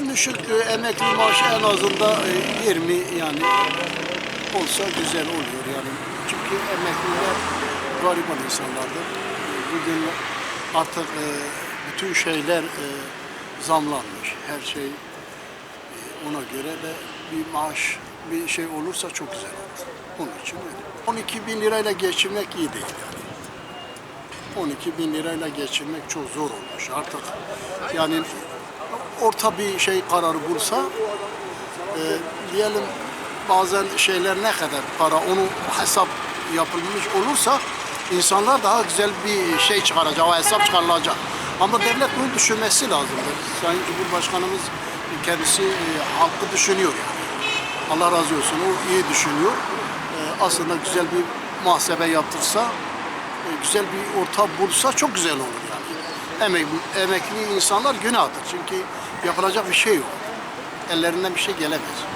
en düşük e, emekli maaşı en azından e, 20 yani olsa güzel oluyor yani. Çünkü emekliler gariban insanlardır. E, Bugün artık e, bütün şeyler e, zamlanmış. Her şey e, ona göre de bir maaş bir şey olursa çok güzel olur. Onun için öyle. 12 bin lirayla geçinmek iyi değil yani. 12 bin lirayla geçinmek çok zor olmuş artık. Yani orta bir şey kararı bulsa e, diyelim bazen şeyler ne kadar para onu hesap yapılmış olursa insanlar daha güzel bir şey çıkaracak, hesap çıkarılacak. Ama devlet bunu düşünmesi lazımdır. Sayın Cumhurbaşkanımız kendisi e, halkı düşünüyor. Allah razı olsun o iyi düşünüyor. E, aslında güzel bir muhasebe yaptırsa, e, güzel bir orta bulsa çok güzel olur. Emek, emekli insanlar günahdır çünkü yapılacak bir şey yok. Ellerinden bir şey gelemez.